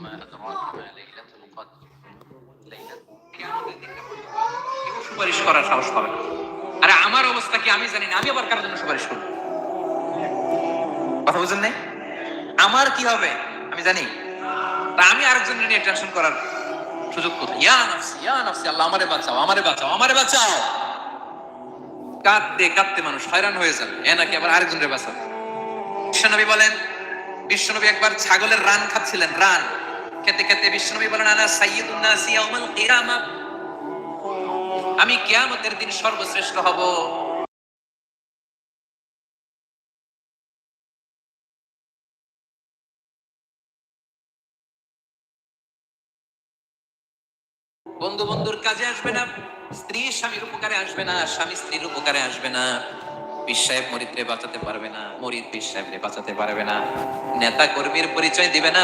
وما أدراك ما ليلة القدر ليلة কিয়ামতের দিনটা পর্যন্ত কেউ সুপারিশ করার সাহস পাবে না আরে আমার অবস্থা কি আমি জানি না আমি আবার কারোর জন্য সুপারিশ করবো কথা বুঝেন নাই আমার কি হবে আমি জানি তা আমি আরেকজনের নিয়ে টেনশন করার সুযোগ কোথায় ইয়া নাফসি ইয়া নাফসি আল্লাহ আমারে বাঁচাও আমারে বাঁচাও আমারে বাঁচাও কাঁদতে কাঁদতে মানুষ হয়রান হয়ে যাবে এ নাকি আবার আরেকজনের বাঁচাবে বিশ্বনবী বলেন বিশ্বনবী একবার ছাগলের রান খাচ্ছিলেন রান খেতে খেতে বিশ্বনবী বলেন আনা সাইয়্যিদুন নাসি ইয়াউমাল কিয়ামা? আমি কিয়ামতের দিন সর্বশ্রেষ্ঠ হব। বন্ধু বন্ধুর কাজে আসবে না, স্ত্রী স্বামীর উপকারে আসবে না, স্বামী স্ত্রীর উপকারে আসবে না। সাহেব মরিদরে বাঁচাতে পারবে না, মরিদ পীর সাহেবরে বাঁচাতে পারবে না। নেতা কর্মীর পরিচয় দিবে না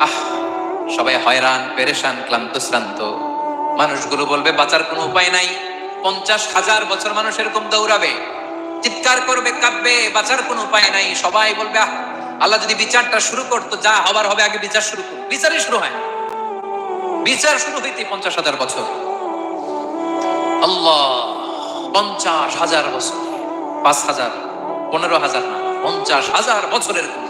আহ, সবাই হয়রান, পেরেশান, ক্লান্ত, শ্রান্ত। মানুষগুলো বলবে, বাঁচার কোনো উপায় নাই। পঞ্চাশ হাজার বছর মানুষ এরকম দৌড়াবে, চিৎকার করবে, কাঁদবে, বাঁচার কোনো উপায় নাই। সবাই বলবে, আহ, আল্লাহ যদি বিচারটা শুরু করতো, যা হবার হবে, আগে বিচার শুরু করো বিচারই শুরু হয় বিচার শুরু হইতে পঞ্চাশ হাজার বছর। আল্লাহ, পঞ্চাশ হাজার বছর। পাঁচ হাজার, পনেরো হাজার না, পঞ্চাশ হাজার বছরের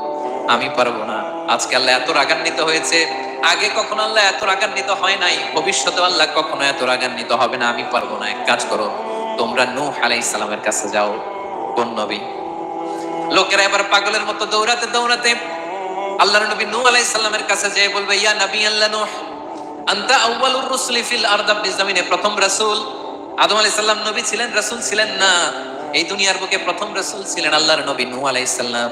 আমি পারব না। আজকে আল্লাহ এত রাগান্বিত হয়েছে। আগে কখনো আল্লাহ এত রাগান্বিত হয় নাই। ভবিষ্যতে আল্লাহ কখনো এত রাগান্বিত হবে না। আমি পারব না। এক কাজ করো। তোমরা নূহ আলাইহিস সালামের কাছে যাও, কোন নবী? লোকেরা এবার পাগলের মতো দৌড়াতে দৌড়াতে আল্লাহর নবী নূহ আলাইহিস সালামের কাছে যেয়ে বলবে, ইয়া নবী আল্লাহ নূহ, আন্তা আউয়ালুর রুসুলি ফিল আরদাব জমিনে প্রথম রাসূল? আদম আলাইহিস সালাম নবী ছিলেন, রাসূল ছিলেন না। এই দুনিয়ার বুকে প্রথম রাসূল ছিলেন আল্লাহর নবী নূহ আলাইহিস সালাম।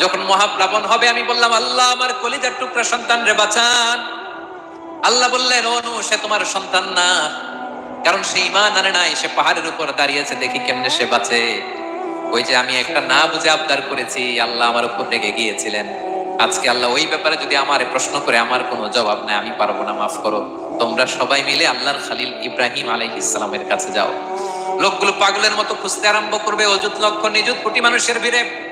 যখন মহাপ্লাবন হবে, আমি বললাম, আল্লাহ, আমার কলিজার টুকরা সন্তান রে, বাঁচান। আল্লাহ বললেন, ও নু সে তোমার সন্তান না, কারণ সে ইমান আনে নাই, সে পাহাড়ের উপর দাঁড়িয়েছে দেখি কেমনে সে বাঁচে। ওই যে আমি একটা না বুঝে আবদার করেছি, আল্লাহ আমার উপর রেগে গিয়েছিলেন। আজকে আল্লাহ ওই ব্যাপারে যদি আমার প্রশ্ন করে, আমার কোনো জবাব নাই, আমি পারব না, মাফ করো। তোমরা সবাই মিলে আল্লাহর খালিল ইব্রাহিম আলাইহিস ইসলামের কাছে যাও। লোকগুলো পাগলের মতো খুঁজতে আরম্ভ করবে, অযুত লক্ষ নিযুত কোটি মানুষের ভিড়ে।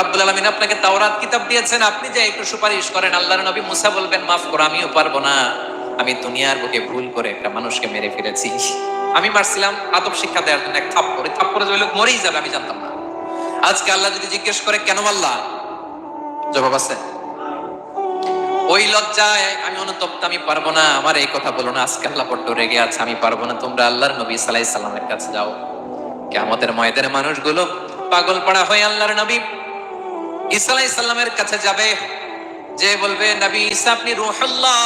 রব্বুল আলামিন আপনাকে তাওরাত কিতাব দিয়েছেন, আপনি যে একটু সুপারিশ করেন, আল্লাহর নবী মুসা বলবেন, মাফ করো, আমিও পারব না। আমি দুনিয়ার বুকে ভুল করে একটা মানুষকে মেরে ফেলেছি। আমি মারছিলাম, আদব শিক্ষা দেওয়ার জন্য এক থাপ্পড়ে। থাপ্পড়ে যে লোক মরেই যাবে, আমি জানতাম না। আজকে আল্লাহ যদি জিজ্ঞেস করে, কেন আল্লাহ জবাব আছে। ওই লজ্জায় আমি অনুতপ্ত, আমি পারব না, আমার এই কথা বলো না। আজকে আল্লাহ বড্ড রেগে আছে, আমি পারব না। তোমরা আল্লাহর নবী সালাই সাল্লামের কাছে যাও। কেমতের ময়দানে মানুষগুলো পাগল পাড়া হয়ে আল্লাহর নবী ঈসা আলাইহিস সালামের কাছে যাবে, যে বলবে, নবী ঈসা, আপনি রূহুল্লাহ,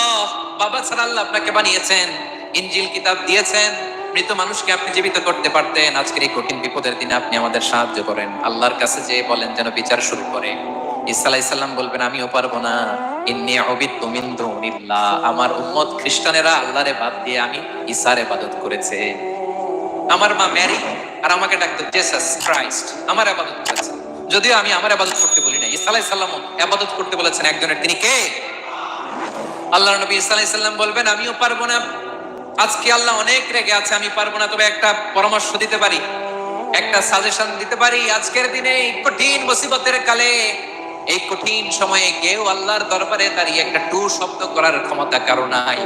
বাবা ছাড়া আল্লাহ আপনাকে বানিয়েছেন, ইনজিল কিতাব দিয়েছেন, মৃত মানুষকে আপনি জীবিত করতে পারতেন, আজকের এই কঠিন বিপদের দিনে আপনি আমাদের সাহায্য করেন। আল্লাহর কাছে যে বলেন, যেন বিচার শুরু করে। আলাইহিস বলবেন, আমিও পারব না। ইন্নী আমার উম্মত খ্রিস্টানেরা আল্লাহরে বাদ দিয়ে আমি ইবাদত করেছে। আমার মা ম্যারি আর আমাকে ডাকতো জেসাস ক্রাইস্ট আমার আবাদত করেছে। যদিও আমি আমার আবাদত করতে বলি না ইসা আলাইহিস সালাম আবাদত করতে বলেছেন একজনের। তিনি কে? আল্লাহ নবী ইসা আলাইহিস বলবেন, আমিও পারব না। আজকে আল্লাহ অনেক রেগে আছে, আমি পারব না। তবে একটা পরামর্শ দিতে পারি, একটা সাজেশন দিতে পারি। আজকের দিনে কঠিন মুসিবতের কালে, এই কঠিন সময়ে কেউ আল্লাহর দরবারে দাঁড়িয়ে একটা টু শব্দ করার ক্ষমতা কারও নাই।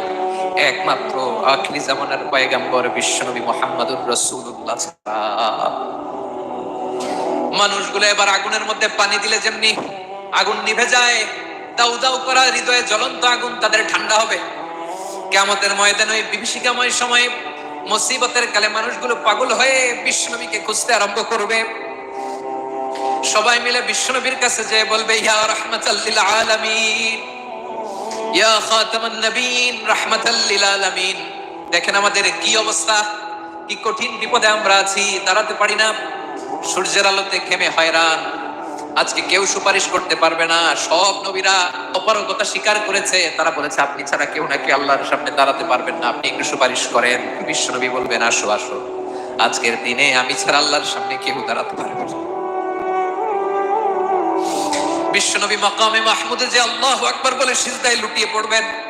একমাত্র আখিরি জামানার পয়গাম্বর বিশ্বনবী মোহাম্মদুর রসুল্লাহ মানুষগুলো এবার আগুনের মধ্যে পানি দিলে যেমনি আগুন নিভে যায়, দাউ দাউ করা হৃদয়ে জ্বলন্ত আগুন তাদের ঠান্ডা হবে। কেমতের ময়দানে ওই বিভীষিকাময় সময়ে মুসিবতের কালে মানুষগুলো পাগল হয়ে বিশ্বনবীকে খুঁজতে আরম্ভ করবে। সবাই মিলে বিশ্বনবীর কাছে যে বলবে, ইয়া রাহমাতাল্লিল আলামিন, ইয়া খাতামান নবীন, রাহমাতাল্লিল আলামিন। দেখেন আমাদের কি অবস্থা, কি কঠিন বিপদে আমরা আছি, দাঁড়াতে পারি না। সূর্যের আলোতে খেমে হয়রান। আজকে কেউ সুপারিশ করতে পারবে না। সব নবীরা অপারগতা স্বীকার করেছে। তারা বলেছে, আপনি ছাড়া কেউ নাকি আল্লাহর সামনে দাঁড়াতে পারবেন না। আপনি একটু সুপারিশ করেন। বিশ্বনবী বলবেন, আসো আসো। আজকের দিনে আমি ছাড়া আল্লাহর সামনে কেউ দাঁড়াতে পারবে না। বিশ্বনবী মাকামে মাহমুদে যে আল্লাহ আকবার বলে সিজদায় লুটিয়ে পড়বেন।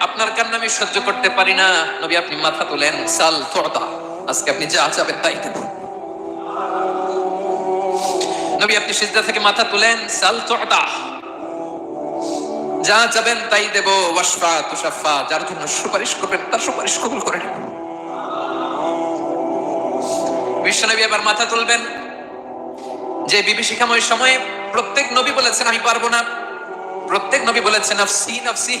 আপনার কান্না আমি সহ্য করতে পারি না। নবী, আপনি মাথা তোলেন। সাল তোতা আজকে আপনি যা চাবেন তাই দেব। নবী, আপনি সিজদা থেকে মাথা তুলেন। সাল তোতা যা চাবেন তাই দেব। ওয়াসফা তুষাফা যার জন্য সুপারিশ করবেন, তার সুপারিশ কবুল করে নেব বিশ্বনবী আবার মাথা তুলবেন। যে বিভীষিকাময় সময়ে প্রত্যেক নবী বলেছেন, আমি পারব না। প্রত্যেক নবী বলেছেন নফসি নফসি।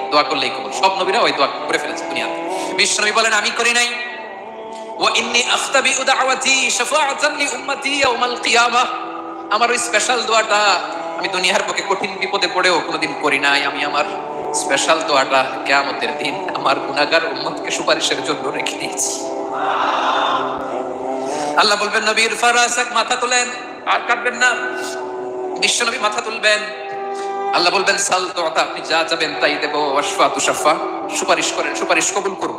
দোয়া করলেই কবুল। সব নবীরা ওই দোয়া করে ফেলেছে দুনিয়াতে। বিশ্ব নবী বলেন, আমি করি নাই। আমার ওই স্পেশাল দোয়াটা আমি দুনিয়ার বুকে কঠিন বিপদে পড়েও কোনোদিন করি নাই। আমি আমার স্পেশাল দোয়াটা কিয়ামতের দিন আমার গুনাহগার উম্মতকে সুপারিশের জন্য রেখে দিয়েছি। আল্লাহ বলবেন, নবীর ফারাসাক মাথা তোলেন, আর কাটবেন না। বিশ্বনবী মাথা তুলবেন। আল্লাহ বলবেন, সাল তো আপনি যা যাবেন তাই দেবো ওয়াসফা তুষাফা সুপারিশ করেন, সুপারিশ কবুল করব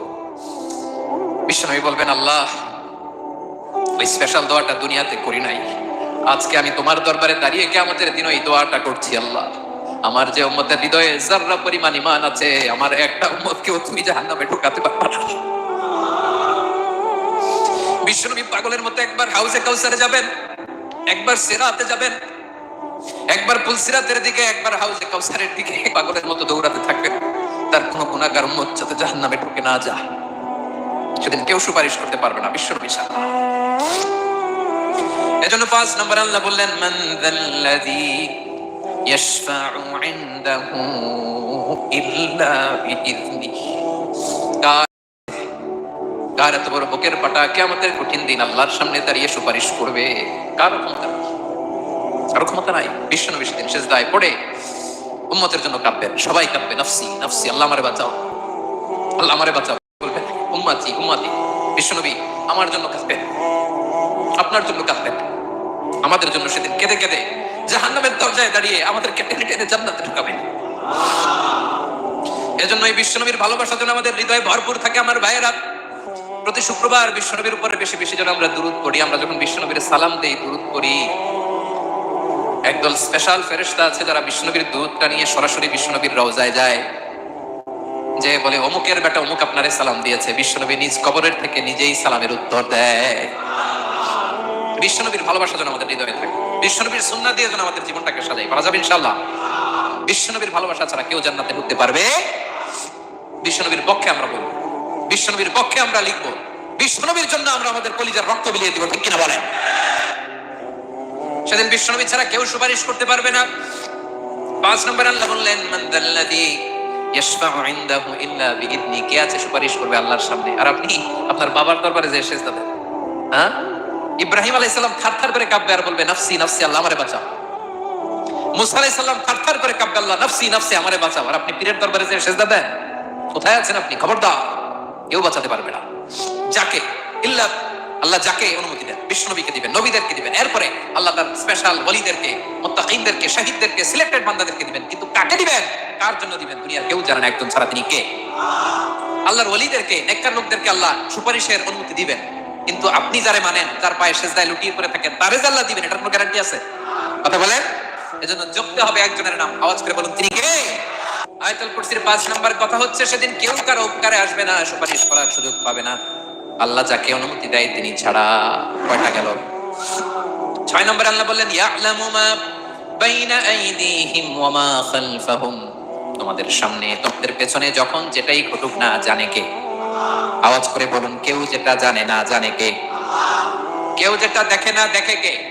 বিশ্বনবী বলবেন, আল্লাহ, ওই স্পেশাল দোয়াটা দুনিয়াতে করি নাই। আজকে আমি তোমার দরবারে দাঁড়িয়ে কে আমাদের দিন ওই দোয়াটা করছি, আল্লাহ। আমার যে উম্মতের হৃদয়ে জাররা পরিমাণ ইমান আছে, আমার একটা উম্মতকেও তুমি জাহান্নামে ঢোকাতে পারবে না। বিশ্বনবী পাগলের মতো একবার হাউসে কাউসারে যাবেন, একবার সেরাতে যাবেন একবার পুলসিরাতের দিকে, একবার হাউসে কাউসারের দিকে। পাগলের মতো দৌড়াতে থাকবেন তার কোনো গুণাগার উম্মত যাতে জাহান্নামে ঢুকে না যায়। সেদিন কেউ সুপারিশ করতে পারবে না, বিশ্বনবী সারা এজন্য পাঁচ নম্বর আল্লাহ বললেন, মান যাল্লাযী ইয়াশফাউ ইনদাহু ইল্লা বিইذনিহি কার এত বড় বুকের পাটা কিয়ামতের কঠিন দিন আল্লাহর সামনে দাঁড়িয়ে সুপারিশ করবে? কার ক্ষমতা? কারও ক্ষমতা নাই সেদিন সেজদায় পড়ে উম্মতের জন্য সবাই কাঁদবে নফসি নফসি, আল্লাহ আমারে বাঁচাও। আল্লাহ আমারে বাঁচাও। উম্মাতি উম্মাতি আমার জন্য আপনার জন্য আমাদের জন্য সেদিন কেঁদে কেঁদে জাহান্নামের দরজায় দাঁড়িয়ে আমাদেরকে টেনে টেনে জান্নাতে ঢুকাবেন। এজন্য এই বিশ্বনবীর ভালোবাসা যেন আমাদের হৃদয়ে ভরপুর থাকে আমার ভাইয়েরা। প্রতি শুক্রবার বিশ্বনবীর উপরে বেশি বেশি যেন আমরা দূরত করি আমরা যখন বিশ্বনবীর সালাম দেই দূরত পড়ি। একদল স্পেশাল ফেরেশতা আছে যারা বিশ্বনবীর দুধটা নিয়ে সরাসরি বিশ্বনবীর রওজায় যায়। যে বলে, অমুকের বেটা অমুক আপনারে সালাম দিয়েছে। বিশ্বনবী নিজ কবরের থেকে নিজেই সালামের উত্তর দেয়। বিশ্বনবীর ভালোবাসা যেন আমাদের হৃদয়ে থাকে। বিশ্বনবীর সুন্না দিয়ে যেন আমাদের জীবনটাকে সাজাই পারা যাবে ইনশাল্লাহ বিশ্বনবীর ভালোবাসা ছাড়া কেউ জান্নাতে ঢুকতে পারবে? বিশ্বনবীর পক্ষে আমরা বলব। বিশ্বনবীর পক্ষে আমরা লিখব। বিশ্বনবীর জন্য আমরা আমাদের কলিজার রক্ত বিলিয়ে দিব। ঠিক কিনা বলেন? সেদিন বিশ্বনবী ছাড়া কেউ সুপারিশ করতে পারবে না। পাঁচ নম্বর আল্লাহ বললেন, মান ইয়াশফাউ ইনদাহু ইল্লা কে আছে সুপারিশ করবে আল্লাহর সামনে? আর আপনি? আপনার বাবার দরবারে যে হ্যাঁ? ইব্রাহিম আলাইহিস সালাম থারথার করে কাঁপবে আর বলবে, নাফসি নাফসি, আল্লাহ আমারে বাঁচাও। মুসা আলাইহিস সালাম থারথার করে কাঁপবে, আল্লাহ, নাফসি নাফসি, আমারে বাঁচাও। আর আপনি পীরের দরবারে যে সেজদা কোথায় আছেন আপনি? খবরদার, কেউ বাঁচাতে পারবে না। যাকে? ইল্লা আল্লাহ যাকে অনুমতি দেন, বিশ্বনবীকে দিবেন, নবীদেরকে দিবেন। এরপরে আল্লাহ তার স্পেশাল ওলিদেরকে, মুত্তাকিনদেরকে, শাহিদদেরকে সিলেক্টেড বান্দাদেরকে দিবেন। কিন্তু কাকে দিবেন? কার জন্য দিবেন? দুনিয়ার কেউ জানে না, একজন ছাড়া তিনি কে? আল্লাহর ওলিদেরকে, নেককার লোকদেরকে আল্লাহ সুপারিশের অনুমতি দিবেন। কিন্তু আপনি যারে মানেন, যার পায়ে সেজদায় লুটিয়ে পড়ে থাকেন, তারে যে আল্লাহ দিবেন, এটার কোনো গ্যারান্টি আছে? কথা বলেন? এজন্য জপতে হবে একজনের নাম, আওয়াজ করে বলুন, তিনি কে? আয়াতুল কুরসির পাঁচ নাম্বার কথা হচ্ছে, সেদিন কেউ কারও উপকারে আসবে না, সুপারিশ করার সুযোগ পাবে না। আল্লাহ যাকে অনুমতি দেয় তিনি ছাড়া কয়টা গেল? ছয় নম্বর আল্লাহ বললেন তোমাদের সামনে তোমাদের পেছনে যখন যেটাই ঘটুক না জানে কে। আওয়াজ করে বলুন, কেউ যেটা জানে না জানে কে? কেউ যেটা দেখে না দেখে কে?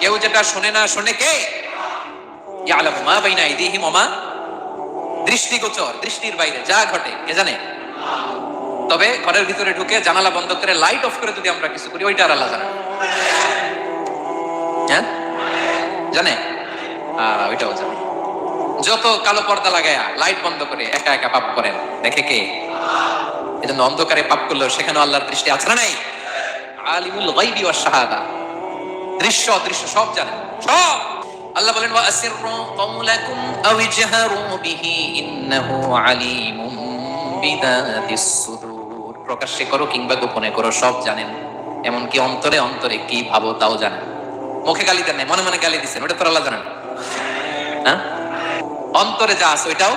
কেউ যেটা শোনে না শোনে কে? দৃষ্টিগোচর, দৃষ্টির বাইরে যা ঘটে, কে জানে? তবে ঘরের ভিতরে ঢুকে জানালা বন্ধ করে লাইট অফ করে যদি আমরা কিছু করি, ওইটা আর আল্লাহ জানে। হ্যাঁ জানে? ওইটাও জানে। যত কালো পর্দা লাগায়া লাইট বন্ধ করে একা একা পাপ করেন, দেখে কে? এজন্য অন্ধকারে পাপ করলেও সেখানে আল্লাহর দৃষ্টি আছে না নাই? আলিমুল গাইবি ওয়াস শাহাদা। দৃশ্য অদৃশ্য, সব জানেন। সব! আল্লাহ বলেন ওয়া আসিররু কওলাকুম আও ইজহারু বিহি, ইন্নাহু আলিমুম বিদাতিস সুদূর। প্রকাশ্যে করো কিংবা গোপনে করো সব জানেন। এমনকি অন্তরে অন্তরে কি ভাবো তাও জানেন। মুখে গালি দেন নাই, মনে মনে গালি দিচ্ছেন ওটা তো আল্লাহ জানেন। হ্যাঁ? অন্তরে যা আছে ওইটাও।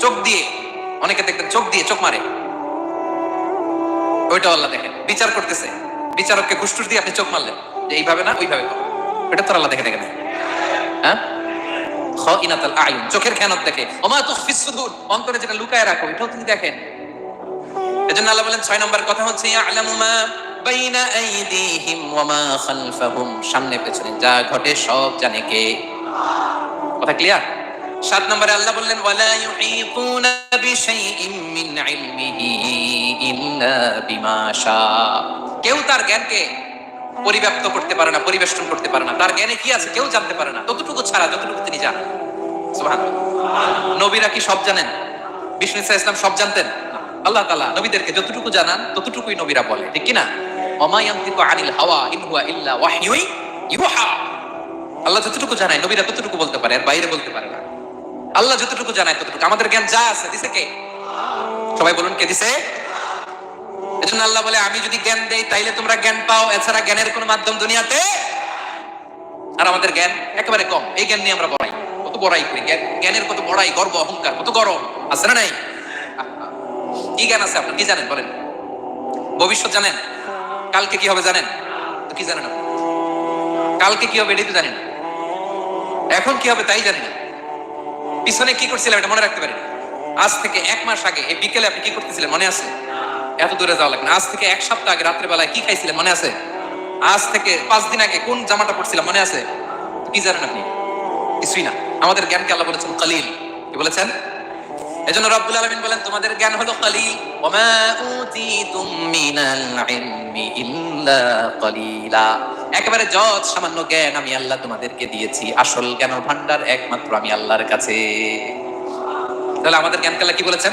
চোখ দিয়ে অনেকে দেখবেন চোখ দিয়ে চোখ মারে। ওইটাও আল্লাহ দেখেন বিচার করতেছে। বিচারককে ঘুষটুস দিয়ে আপনি চোখ মারলেন। যে এইভাবে না ওইভাবে এটা তো আল্লাহ দেখে দেখেন হ্যাঁ? খাইনাতাল আ'য়ুন চোখের খেয়ানত দেখে। ওয়া মা তুখফিস সুদূর, অন্তরে যেটা লুকায় রাখো, এটাও তিনি দেখেন। এজন্য আল্লাহ বলেন, ছয় নম্বর কথা হচ্ছে, ইয়ালামু মা বাইনা আইদিহিম ওয়া মা খালফাহুম। সামনে পেছনে যা ঘটে সব জানে কে। কথা ক্লিয়ার? সাত নম্বরে আল্লাহ বললেন, ওয়ালা ইউহিতুনা বিশাইইম মিন ইলমিহি ইল্লা বিমা শা কেউ তার জ্ঞানকে পরিব্যাপ্ত করতে পারে না, পরিবেষ্টন করতে পারে না। তার জ্ঞানে কি আছে? কেউ জানতে পারে না। ততটুকু ছাড়া, যতটুকু তিনি জানেন। নবীরা কি সব জানেন? বিষ্ণু ইসলাম সব জানতেন? আল্লাহ তাআলা নবীদেরকে যতটুকু জানান, ততটুকুই নবীরা বলে। ঠিক কি না আনিল হাওয়া ইন হুয়া ইল্লা ওয়াহয়ুই ইউহা। আল্লাহ যতটুকু জানায়, নবীরা ততটুকু বলতে পারে আর বাইরে বলতে পারে না। আল্লাহ যতটুকু জানায়, ততটুকু। আমাদের জ্ঞান যা আছে, দিছে কে? সবাই বলুন কে দিছে? এজন্য আল্লাহ বলে, আমি যদি জ্ঞান দেই, তাইলে তোমরা জ্ঞান পাও। এছাড়া জ্ঞানের কোনো মাধ্যম দুনিয়াতে আর আমাদের জ্ঞান একেবারে কম। এই জ্ঞান নিয়ে আমরা বড়াই। কত বড়াই করি। জ্ঞানের কত বড়াই, গর্ব, অহংকার, কত গরম। আছে না নাই? কি জ্ঞান আছে আপনার? কি জানেন? বলেন। ভবিষ্যৎ জানেন? কালকে কি হবে জানেন? কি জানেন কালকে কি হবে এটাই তো জানেন। এখন কি হবে তাই জানি না পিছনে কি করছিলাম এটা মনে রাখতে পারি না। আজ থেকে এক মাস আগে, এই বিকেলে আপনি কি করতেছিলেন? মনে আছে? এত দূরে যাওয়া লাগবে না। আজ থেকে এক সপ্তাহ আগে রাত্রে বেলায় কি খাইছিলেন মনে আছে? আজ থেকে পাঁচ দিন আগে কোন জামাটা পড়ছিলাম মনে আছে? কি জানেন আপনি? কিছুই না। আমাদের জ্ঞানকে আল্লাহ বলেছেন কালিল। কি বলেছেন? এজন্য রব্বুল আলামিন বলেন, তোমাদের জ্ঞান হলো কালিল। ওমা উতিতুম মিনাল ইলমি একেবারে যত সামান্য জ্ঞান আমি আল্লাহ তোমাদেরকে দিয়েছি, আসল জ্ঞান ভান্ডার একমাত্র আমি আল্লাহর কাছে। তাহলে আমাদের জ্ঞানকে আল্লাহ কি বলেছেন?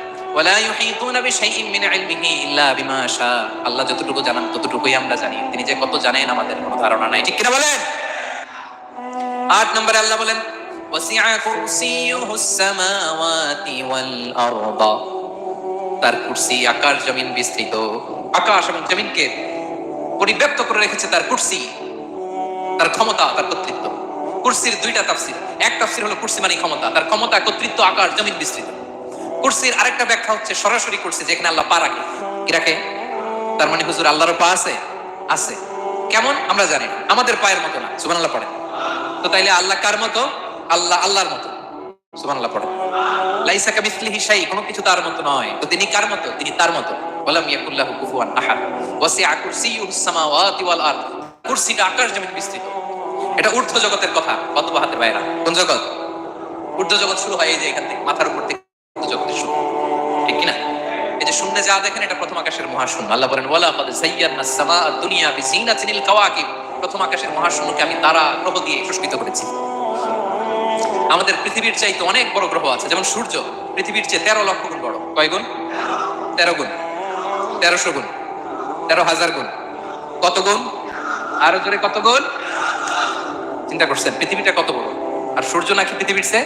ওয়ালা আল্লাহ যতটুকু জানান, ততটুকুই আমরা জানি। তিনি যে কত জানেন আমাদের, কোনো ধারণা নাই। ঠিক কিনা বলেন? আট নম্বরে আল্লাহ বলেন তার কুরসি আকাশ জমিন বিস্তৃত। আকাশ এবং জমিনকে পরিব্যাপ্ত করে রেখেছে তার কুরসি। তার ক্ষমতা, তার কর্তৃত্ব। কুরসির দুইটা তাফসির। এক তাফসির হলো কুরসি মানে ক্ষমতা। তার ক্ষমতা, কর্তৃত্ব আকাশ জমিন বিস্তৃত। কুরসির আরেকটা ব্যাখ্যা হচ্ছে সরাসরি কুরসি যেখানে আল্লাহ পা রাখে। কি রাখে? তার মানে হুজুর আল্লাহর পা আছে? আছে। কেমন? আমরা জানি। আমাদের পায়ের মতো না। সুবহানাল্লাহ পড়ে। তো তাইলে আল্লাহ কার মতো? আল্লাহ আল্লাহর মতো। সুবহানাল্লাহ পড়ে। লাইসা কামিসলিহি শাই কোনো কিছু তার মতো নয়। তো তিনি কার মতো? তিনি তার মতো। ওয়ালাম ইয়াকুল্লাহু কুফুয়ান আহাদ। ওয়াসিআ কুরসিয়ুহুস সামাওয়াতি ওয়াল আরদ। কুরসিটা আকাশ জমিন বিস্তৃত। এটা ঊর্ধ্ব জগতের কথা। কত হাতের বাইরা। কোন জগৎ? ঊর্ধ্ব জগৎ শুরু হয় এই যে এখান থেকে, মাথার উপর থেকে। জগতের শুরু ঠিক কিনা? এই যে শূন্যে যা দেখেন, এটা প্রথম আকাশের মহাশূন্য। আল্লাহ বলেন ওয়ালা কদ সামা দুনিয়া বিজিনাতিল কাওয়াকিব। প্রথম আকাশের মহাশূন্যকে আমি তারা গ্রহ দিয়ে করেছি। আমাদের পৃথিবীর চাইতে অনেক বড় গ্রহ আছে, যেমন সূর্য। পৃথিবীর চেয়ে তেরো লক্ষ গুণ বড়। কয় গুণ? তেরো গুণ। তেরোশো গুণ। তেরো হাজার গুণ। কত গুণ? আরও জোরে কত গুণ? চিন্তা করছেন, পৃথিবীটা কত বড়? আর সূর্য নাকি পৃথিবীর চেয়ে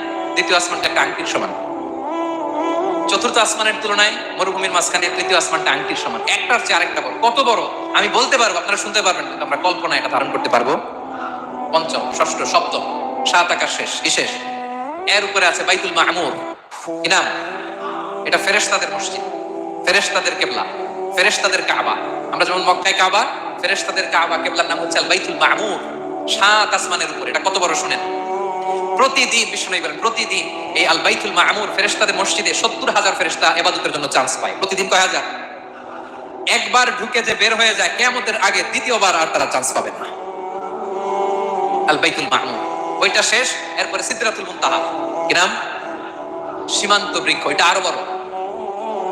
দ্বিতীয় আসমানটা একটা আংটির সমান। চতুর্থ আসমানের তুলনায় মরুভূমির মাঝখানে তৃতীয় আসমানটা আংটির সমান। একটার চেয়ে আরেকটা বড়। কত বড়? আমি বলতে পারব, আপনারা শুনতে পারবেন, কিন্তু আমরা কল্পনা এটা ধারণ করতে পারব। পঞ্চম, ষষ্ঠ, সপ্তম, সাত আকাশ শেষ শেষ? এর উপরে আছে বাইতুল মাহমুদ কি নাম? এটা ফেরেশতাদের মসজিদ। ফেরেশতাদের কেবলা, ফেরেশতাদের কাবা। আমরা যেমন মক্কায় কাবা, ফেরেশতাদের কাবা কেবলার নাম হচ্ছে বাইতুল মাহমুর সাত আসমানের উপর। এটা কত বড় শুনেন? প্রতিদিন বিষ্ণু বলেন, প্রতিদিন এই আল বাইতুল মাহমুর ফেরেশতাদের মসজিদে সত্তর হাজার ফেরেশতা এবাদতের জন্য চান্স পায়। প্রতিদিন কয় হাজার? একবার ঢুকে যে বের হয়ে যায় কেমতের আগে দ্বিতীয়বার আর তারা চান্স পাবে না। আল বাইতুল মাহমুর ওইটা শেষ, এরপরে সিদ্রাতুল মুনতাহা। কি নাম? সীমান্ত বৃক্ষ, এটা আরও বড়।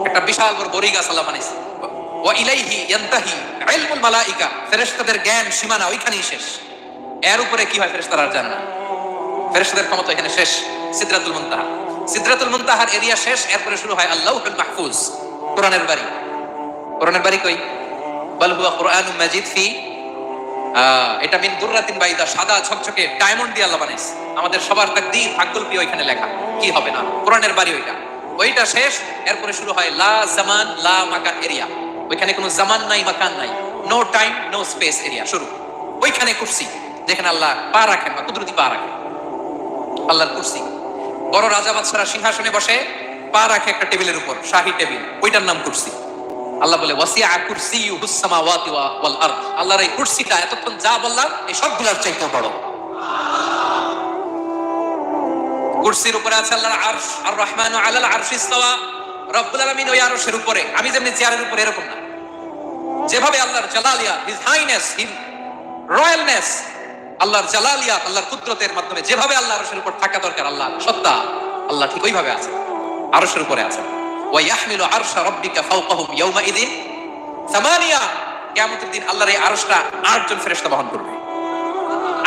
একটা বিশাল বড় বড়ি গাছ আল্লাহ বানাইছে। ওয়া ইলাইহি ইয়ান্তাহি ইলমুল মালাইকা। ফেরেশতাদের জ্ঞান সীমানা ওইখানেই শেষ। এর উপরে কি হয়, ফেরেশতারা আর জানে না। ফেরেশতাদের ক্ষমতা এখানে শেষ, সিদরাতুল মুনতাহা। সিদরাতুল মুনতাহার এরিয়া শেষ, এরপরে শুরু হয় আল্লাহুল মাহফুজ। কোরআনের বাড়ি। কোরআনের বাড়ি কই? হুয়া মাজিদ ফি এটা মিন বাইদা, সাদা ডায়মন্ড দিয়ে আল্লাহ বানাইছে। আমাদের সবার তাকদীর ভাগ্যল্পি ওইখানে লেখা। কি হবে না? কোরআনের বাড়ি ওইটা। ওইটা শেষ, এরপরে শুরু হয় লা জামান, লা মাকান এরিয়া। ওইখানে কোনো জামান নাই, মাকান নাই। No time no space area, শুরু। ওইখানে কুরসি, যেখানে আল্লাহ পা রাখেন বা কুদরতি পা রাখেন। আল্লাহর কুরসি। বড় রাজা বাদশারা সিংহাসনে বসে পা রাখে একটা টেবিলের উপর, শাহী টেবিল। ওইটার নাম কুরসি। আল্লাহ বলে ওয়াসিয়া কুরসিয়ুহু সামাওয়াতি ওয়া- ওয়াল আরদ। আল্লাহর এই কুরসিটা এতক্ষণ যা বললাম, এই সবগুলোর চাইতে বড়। কুরসির উপরে আছে আল্লাহর আরশ, আর রহমান আলাল আরশ ইস্তাওয়া। রব্বুল আলামিন ওই আরশের উপরে। আমি যেমনি চেয়ারের উপরে এরকম না। যেভাবে আল্লাহর জালালিয়া হিজ হাইনেস হিজ রয়্যালনেস আল্লাহর জালালিয়া আল্লাহর কুদরতের মাধ্যমে যেভাবে আল্লাহ আরশের উপর থাকা দরকার, আল্লাহ সত্তা, আল্লাহ ঠিক ওইভাবে আছে, আরশের উপরে আছে। ওয়া ইয়াহমিলু আরশা রাব্বিকা ফাওকাহুম ইয়াওমাইদিন সামানিয়া, কিয়ামতের দিন আল্লাহর এই আরশটা আটজন ফেরেশতা বহন করবে।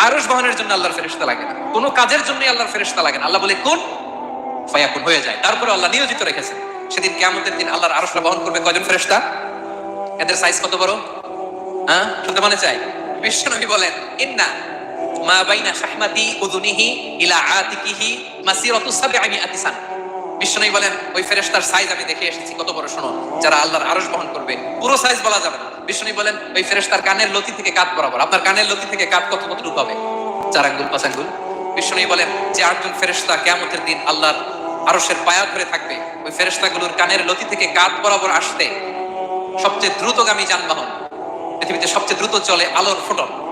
আরশ বহনের জন্য আল্লাহর ফেরেশতা লাগে না। কোনো কাজের জন্যই আল্লাহর ফেরেশতা লাগে না। আল্লাহ বলে, কোন? ফায়াকুন, হয়ে যায়। তারপরে আল্লাহ নিয়োজিত রেখেছেন। সেদিন কিয়ামতের দিন আল্লাহর আরশটা বহন করবে কয়জন ফেরেশতা? এদের সাইজ কত বড়? হ্যাঁ? শুনতে মনে চাই বিশ্বনবী বলেন, ইন্না ফেরেশতা দিন আল্লাহর পায়া ধরে থাকবে, ওই কানের লতি থেকে কাত বরাবর আসতে সবচেয়ে দ্রুতগামী যানবাহন, পৃথিবীতে সবচেয়ে দ্রুত চলে আলোর ফোটন।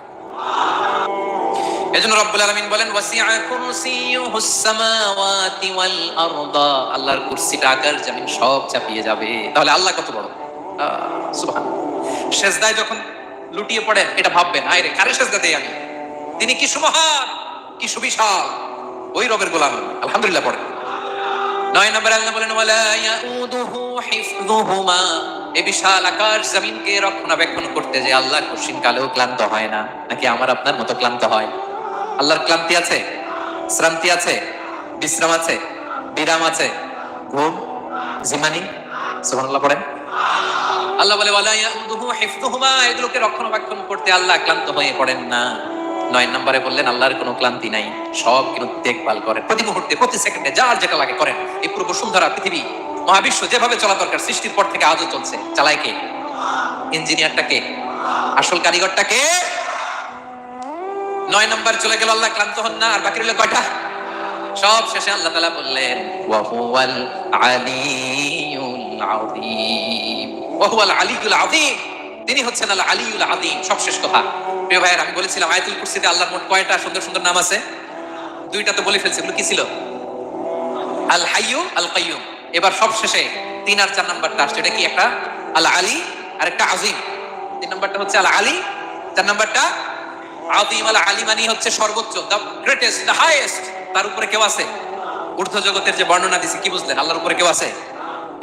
এজন্য রব্বুল আলামিন বলেন, ওয়াসিআ কুরসিয়ুহুস সামাওয়াতি ওয়াল আরদা। আল্লাহর কুরসিটা আকাশ জমিন সব চাপিয়ে যাবে। তাহলে আল্লাহ কত বড়? সুবহান সেজদায় যখন লুটিয়ে পড়েন এটা ভাববেন আরে কারে সেজদা দেই আমি? তিনি কি সুমহান, কি সুবিশাল, ওই রবের গোলাম। আলহামদুলিল্লাহ পড়েন নয় নম্বর আল্লাহ বলেন, ওয়ালা ইয়াউদুহু হিফযুহুমা। এই বিশাল আকাশ জমিনকে রক্ষণাবেক্ষণ করতে যে আল্লাহ কঠিন কালেও ক্লান্ত হয় না। নাকি আমার আপনার মতো ক্লান্ত হয়? আল্লাহর ক্লান্তি আছে? শ্রান্তি আছে? বিশ্রাম আছে? বিরাম আছে? ঘুম? জিমানি সুবহানাল্লাহ পড়েন। আল্লাহ বলে, ওয়ালা ইয়াউদুহু হিফযুহুমা। এগুলোকে রক্ষণাবেক্ষণ করতে আল্লাহ ক্লান্ত হয়ে পড়েন না। নয় নম্বরে বললেন, আল্লাহর কোনো ক্লান্তি নাই। সব কিন্তু দেখভাল করেন। প্রতি মুহূর্তে, প্রতি সেকেন্ডে যার যেটা লাগে করেন। এই পুরো বসুন্ধরা পৃথিবী, মহাবিশ্ব যেভাবে চলা দরকার সৃষ্টির পর থেকে আজও চলছে। চালায় কে? ইঞ্জিনিয়ারটা কে? আসল কারিগরটা কে? নয় নম্বর চলে গেল, আল্লাহ ক্লান্ত হন না, আর বাকি রইল কয়টা? সব শেষে আল্লাহ তালা বললেন ওয়াহুয়াল আলিউল আযীম। ওয়াহুয়াল আলিউল আযীম। তিনি হচ্ছেন আল আলিউল আযীম সবশেষ কথা। প্রিয় ভাইয়ের, আমি বলেছিলাম, আয়াতুল কুরসিতে মোট কয়টা সুন্দর সুন্দর নাম আছে? দুইটা তো বলে ফেলছে, এগুলো কি ছিল? আল হাইয়ু, আল কাইয়ুম। এবার সব শেষে তিন আর চার নাম্বারটা আসছে, এটা কি একটা? আল আলী আর একটা আজিম তিন নাম্বারটা হচ্ছে আল আলী, চার নাম্বারটা আদিম আল আলী মানে হচ্ছে সর্বোচ্চ দ্য গ্রেটেস্ট দ্য হাইয়েস্ট তার উপরে কেউ আছে? ঊর্ধ্ব জগতের যে বর্ণনা দিছি, কি বুঝলেন? আল্লাহর উপরে কেউ আছে?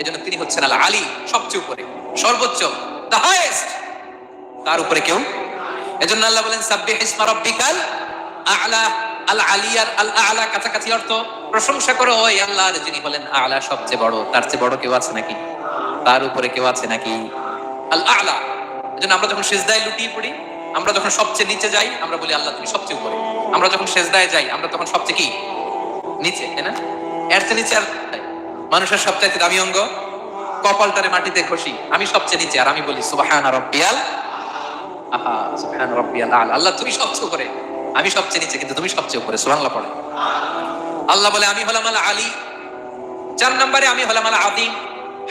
এই জন্য তিনি হচ্ছেন আল আলী, সবচেয়ে উপরে। সর্বোচ্চ দ্য হাইয়েস্ট তার উপরে কেউ? এজন্য আল্লাহ বলেন, সাব্বিহ ইসমা রাব্বিকাল আ'লা। আল আলিয়ার আল আ'লা কাছাকাছি অর্থ প্রশংসা করো, ওই আল্লাহর যিনি বলেন আ'লা সবচেয়ে বড়। তার চেয়ে বড় কেউ আছে নাকি? তার উপরে কেউ আছে নাকি? আল আ'লা। এজন্য আমরা যখন সেজদায় লুটিয়ে পড়ি আমরা যখন সবচেয়ে নিচে যাই, আমরা বলি আল্লাহ তুমি সবচেয়ে উপরে। আমরা যখন সেজদায় যাই, আমরা তখন সবচেয়ে কি? নিচে, তাই না? এর চেয়ে নিচে আর মানুষের সবচাইতে দামি অঙ্গ? কপালটারে মাটিতে ঘষি। আমি সবচেয়ে নিচে, আর আমি বলি, সুবহানা রাব্বিয়াল আহা, সুবহান রাব্বিয়াল, আলা, আল্লাহ তুমি সবচেয়ে উপরে। আমি সবচেয়ে নিচে, কিন্তু তুমি সবচেয়ে উপরে। সুবহানাল্লাহ পড়ে। আল্লাহ বলে, আমি হলাম আল আলী চার নম্বরে, আমি হলাম আল আদিম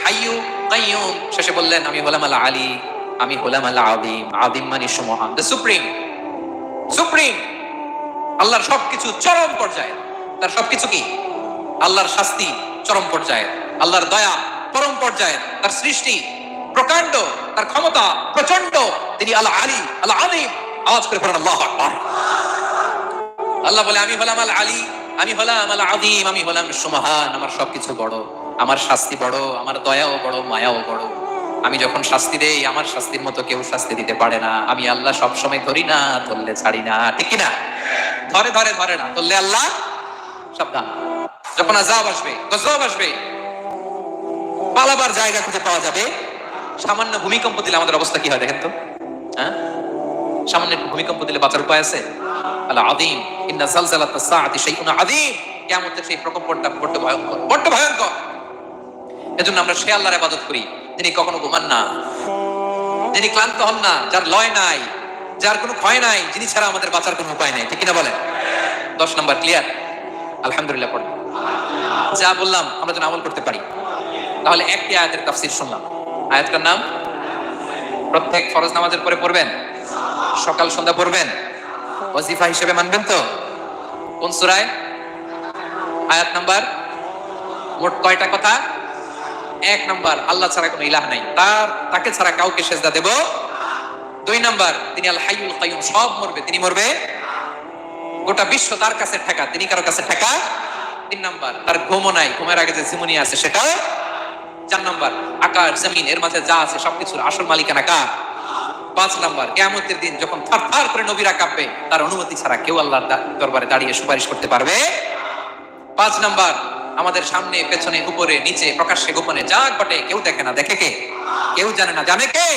হাইয়ু, কাইয়ুম। শেষে বললেন, আমি হলাম আল আলী আমি হলাম আল আদিম আদিম মানে সুমহান। দ্য সুপ্রিম সুপ্রিম আল্লাহর সবকিছু চরম পর্যায়ে। তার সবকিছু কি? আল্লাহর শাস্তি চরম পর্যায়ে। আল্লাহর দয়া পরম পর্যায়ে। তার সৃষ্টি প্রকাণ্ড। তার ক্ষমতা প্রচণ্ড তিনি আল্লাহ আলী আল্লাহ আলিম আওয়াজ করে পড়েন, আল্লাহ আকবার। আল্লাহ বলে, আমি হলাম আল আলী, আমি হলাম আল আদিম আমি হলাম সুমহান। আমার সবকিছু বড়। আমার শাস্তি বড়, আমার দয়াও বড়, মায়াও বড়। আমি যখন শাস্তি দেই, আমার শাস্তির মতো কেউ শাস্তি দিতে পারে না। আমি আল্লাহ সব সময় ধরি না, ধরলে ছাড়ি না। ঠিক না ধরে ধরে ধরে না, ধরলে আল্লাহ সাবধান। যখন আজাব আসবে, গজব আসবে, পালাবার জায়গা খুঁজে পাওয়া যাবে। সামান্য ভূমিকম্প দিলে আমাদের অবস্থা কি হয় দেখেন তো? হ্যাঁ? সামান্য ভূমিকম্প দিলে বাঁচার উপায় আছে? আল আযীম। ইন্না যালজালাতাস সাআতি শাইউন আযীম। কিয়ামতের সেই প্রকম্পনটা বড্ড ভয়ঙ্কর বড্ড ভয়ঙ্কর। এজন্য আমরা সে আল্লাহর ইবাদত করি। যিনি কখনো ঘুমান না। যিনি ক্লান্ত হন না, যার লয় নাই, যার কোনো ক্ষয় নাই, যিনি ছাড়া আমাদের বাঁচার কোনো উপায় নাই। ঠিক কিনা বলেন? দশ নম্বর ক্লিয়ার আলহামদুলিল্লাহ পড়ে যা বললাম, আমরা যেন আমল করতে পারি। তাহলে একটি আয়াতের তাফসীর শুনলাম। আয়াতটার নাম? প্রত্যেক ফরজ নামাজের পরে পড়বেন? সকাল, সন্ধ্যা পড়বেন? ওয়াজিফা হিসেবে মানবেন তো? কোন সূরায়? আয়াত নাম্বার? মোট কয়টা কথা? এক নাম্বার, আল্লাহ ছাড়া কোনো ইলাহ নাই। তার, তাকে ছাড়া কাউকে সেজদা দেব দুই নাম্বার, তিনি আল হাইয়ুল কাইয়ুম, সব মরবে। তিনি মরবে? গোটা বিশ্ব তার কাছে ঠেকা, তিনি কারও কাছে ঠেকা? তিন নাম্বার, তার ঘুমও নাই। ঘুমের আগে যে জিমুনি আছে, সেটা? চার নাম্বার, আকাশ, জমিন, এর মাঝে যা আছে, সবকিছুর আসল মালিকানা কার? পাঁচ নাম্বার, কেয়ামতের দিন যখন থার থার করে নবীরা কাঁপবে, তার অনুমতি ছাড়া কেউ আল্লাহর দরবারে দাঁড়িয়ে সুপারিশ করতে পারবে? পাঁচ নাম্বার আমাদের সামনে, পেছনে, উপরে, নিচে, প্রকাশ্যে, গোপনে যা ঘটে কেউ দেখে না, দেখে কে? কেউ জানে না, জানে কে?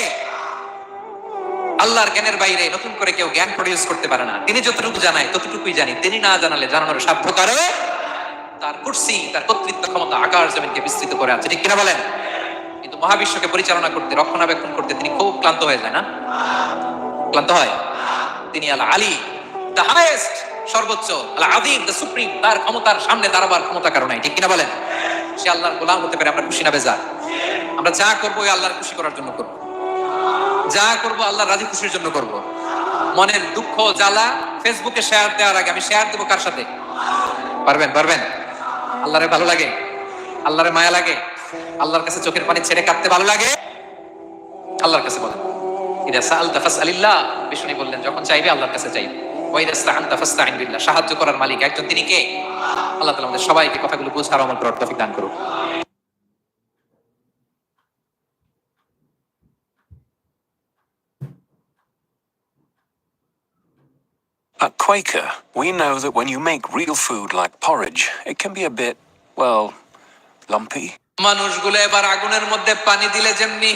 আল্লাহর জ্ঞানের বাইরে নতুন করে কেউ জ্ঞান প্রডিউস করতে পারে না। তিনি যতটুকু জানায়, ততটুকুই জানি। তিনি না জানালে জানানোর সাধ্য কারও? তার কুর্সি, তার কর্তৃত্ব ক্ষমতা আকার জমিনকে বিস্তৃত করে আছে। ঠিক কিনা বলেন? কিন্তু মহাবিশ্বকে পরিচালনা করতে, রক্ষণাবেক্ষণ করতে তিনি খুব ক্লান্ত হয়ে যায় না? ক্লান্ত হয়? তিনি আল আলী দ্য হাইয়েস্ট সর্বোচ্চ আল আদিম দ্য সুপ্রিম তার ক্ষমতার সামনে দাঁড়াবার ক্ষমতা কারণ নাই, ঠিক কিনা বলেন? সে আল্লাহর গোলাম হতে পারে আমরা খুশি না বেজা আমরা যা করব ওই আল্লাহর খুশি করার জন্য করব। যা করব আল্লাহর রাজি খুশির জন্য করব। মনের দুঃখ, জ্বালা ফেসবুকে শেয়ার দেওয়ার আগে আমি শেয়ার দেবো কার সাথে? পারবেন পারবেন? আল্লাহরে ভালো লাগে? আল্লাহরে মায়া লাগে? আল্লাহর কাছে চোখের পানি ছেড়ে কাঁদতে ভালো লাগে? আল্লাহর কাছে বলেন। ইদা সাআলতা ফাসআলিল্লাহ। বিষ্ণু বললেন, যখন চাইবে আল্লাহর কাছে চাইবে। সাহায্য করার মালিক একজন। তিনি কে? আল্লাহ তাআলা আমাদের সবাইকে কথাগুলো বোঝার আমল করার তৌফিক দান করুন At Quaker, we know that when you make real food like porridge, it can be a bit, well, lumpy. মানুষগুলো এবার আগুনের মধ্যে পানি দিলে যেমনি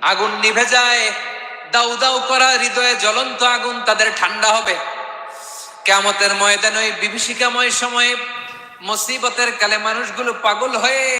আগুন নিভে যায় দাউ দাউ করা হৃদয়ে জ্বলন্ত আগুন তাদের ঠান্ডা হবে। কেমতের ময়দান ওই বিভীষিকাময় সময়ে মুসিবতের কালে মানুষগুলো পাগল হয়ে